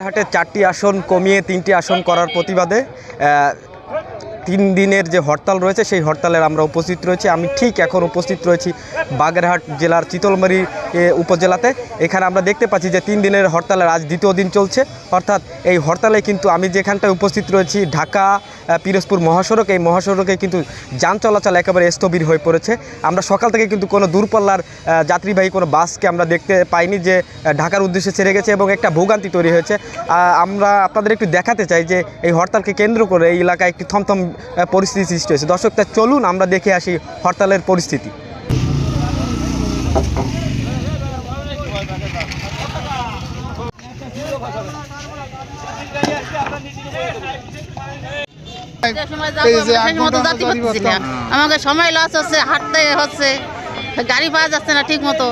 হাটে চারটি আসন কমিয়ে তিনটি আসন করার প্রতিবাদে তিন দিনের যে হরতাল রয়েছে, সেই হরতালের আমরা উপস্থিত রয়েছি। আমি ঠিক এখন উপস্থিত রয়েছি বাগেরহাট জেলার চিতলমারি উপজেলাতে। এখানে আমরা দেখতে পাচ্ছি যে তিন দিনের হরতালের আজ দ্বিতীয় দিন চলছে। অর্থাৎ এই হরতালে কিন্তু আমি যেখানটায় উপস্থিত রয়েছি, ঢাকা পিরোজপুর মহাসড়ক, এই মহাসড়কে কিন্তু যান চলাচল একেবারে স্থবির হয়ে পড়েছে। আমরা সকাল থেকে কিন্তু কোনো দূরপাল্লার যাত্রীবাহী কোনো বাসকে আমরা দেখতে পাইনি যে ঢাকার উদ্দেশ্যে ছেড়ে গেছে এবং একটা ভোগান্তি তৈরি হয়েছে। আমরা আপনাদের একটু দেখাতে চাই যে, এই হরতালকে কেন্দ্র করে এই এলাকায় একটি থমথম পরিস্থিতি সৃষ্টি হয়েছে। দর্শক তা চলুন আমরা দেখে আসি হরতালের পরিস্থিতি। আমাকে সময় লস হচ্ছে হাঁটতে হচ্ছে গাড়ি পাওয়া যাচ্ছে না ঠিক মতো।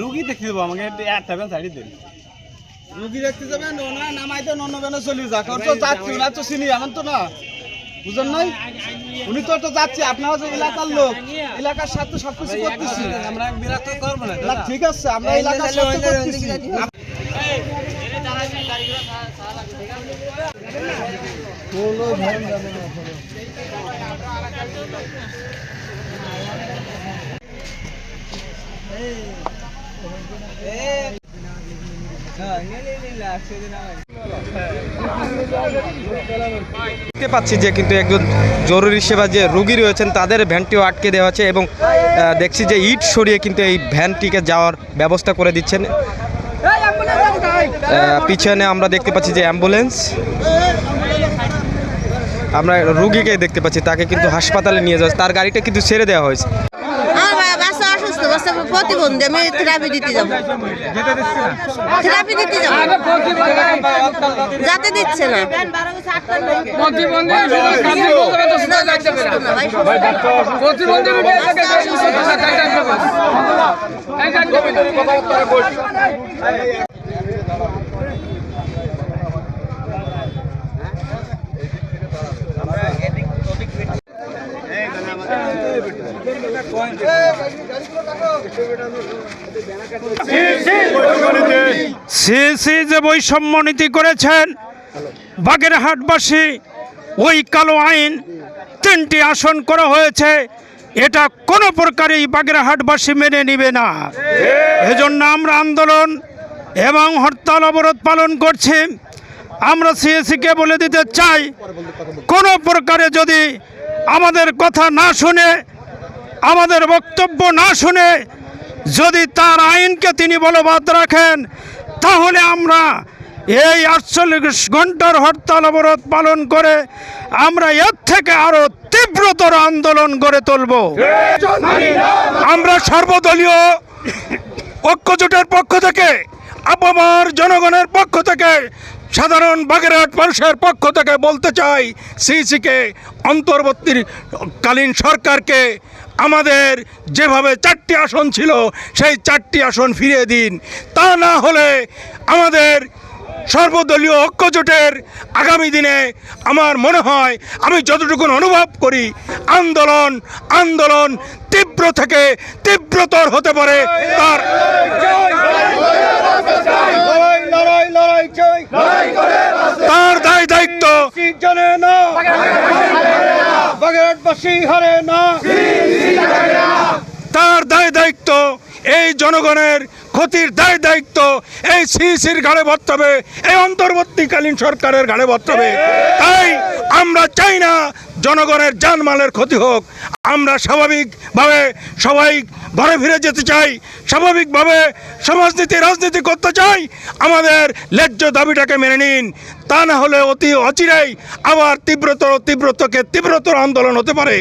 রুগী দেখতে দেবো আমাকে একটা বেন দিন। রুগী দেখতে যাবেন ওনা নামাই তো অন্য বেনে চলি যাক ওর তো যাচ্ছি ওরা তো চিনি এমন তো না বুঝলেন নাই উনি তো তো যাচ্ছি আপনারা যে এলাকার লোক এলাকার সাথে সবকিছু করতেছি আমরা বিরাট করব না ঠিক আছে আমরা এলাকার সাথে করতেছি দেখতে পাচ্ছি যে কিন্তু একজন জরুরি সেবা যে রুগী রয়েছেন, তাদের ভ্যানটিও আটকে দেওয়া আছে এবং দেখছি যে ইট সরিয়ে কিন্তু এই ভ্যানটিকে যাওয়ার ব্যবস্থা করে দিচ্ছেন। পিছনে আমরা দেখতে পাচ্ছি যে অ্যাম্বুলেন্স। আমরা রুগীকে দেখতে পাচ্ছি, তাকে কিন্তু হাসপাতালে নিয়ে যাচ্ছে তার গাড়িটা কিন্তু ছেড়ে দেওয়া হয়েছে। বাচ্চা প্রতিবন্ধী আমি থেরাপি দিতে যাব। থেরাপি দিতে যাব। যাতে দিচ্ছে না। সিএসি যে বৈষম্য নীতি করেছেন, বাগেরহাটবাসী, ওই কালো আইন তিনটি আসন করা হয়েছে, এটা কোনো প্রকারেই বাগেরহাটবাসী মেনে নিবে না। এজন্য আমরা আন্দোলন এবং হরতাল অবরোধ পালন করছি। আমরা সিএসিকে বলে দিতে চাই, কোনো প্রকারে যদি আমাদের কথা না শুনে, আমাদের বক্তব্য না শুনে যদি তার আইনকে তিনি বলবৎ রাখেন, তাহলে আমরা এই আটচল্লিশ ঘণ্টার হরতাল অবরোধ পালন করে আমরা এর থেকে আরও তীব্রতর আন্দোলন গড়ে তুলব। আমরা সর্বদলীয় ঐক্যজোটের পক্ষ থেকে আপামার জনগণের পক্ষ থেকে, সাধারণ বাগেরহাট মানুষের পক্ষ থেকে বলতে চাই, সিসিকে, অন্তর্বর্তীকালীন সরকারকে আমাদের যেভাবে চারটি আসন ছিল, সেই চারটি আসন ফিরিয়ে দিন। তা না হলে আমাদের সর্বদলীয় ঐক্যজোটের আগামী দিনে আমার মনে হয় আমি যতটুকু অনুভব করি, আন্দোলন আন্দোলন তীব্র থেকে তীব্রতর হতে পারে তার তার দায় দায়িত্ব তার দায় দায়িত্ব এই জনগণের ক্ষতির দায় দায়িত্ব এই সিসির ঘাড়ে বর্তবে এই অন্তর্বর্তীকালীন সরকারের ঘাড়ে বর্তবে তাই আমরা চাই না জনগণের জানমালের ক্ষতি হোক। আমরা স্বাভাবিকভাবে সবাই ঘরে ফিরে যেতে চাই, স্বাভাবিকভাবে সমাজনীতি, রাজনীতি করতে চাই। আমাদের ন্যায্য দাবিটাকে মেনে নিন। তা না হলে অতি অচিরেই আবার তীব্রতর, তীব্রতকে তীব্রতর আন্দোলন হতে পারে।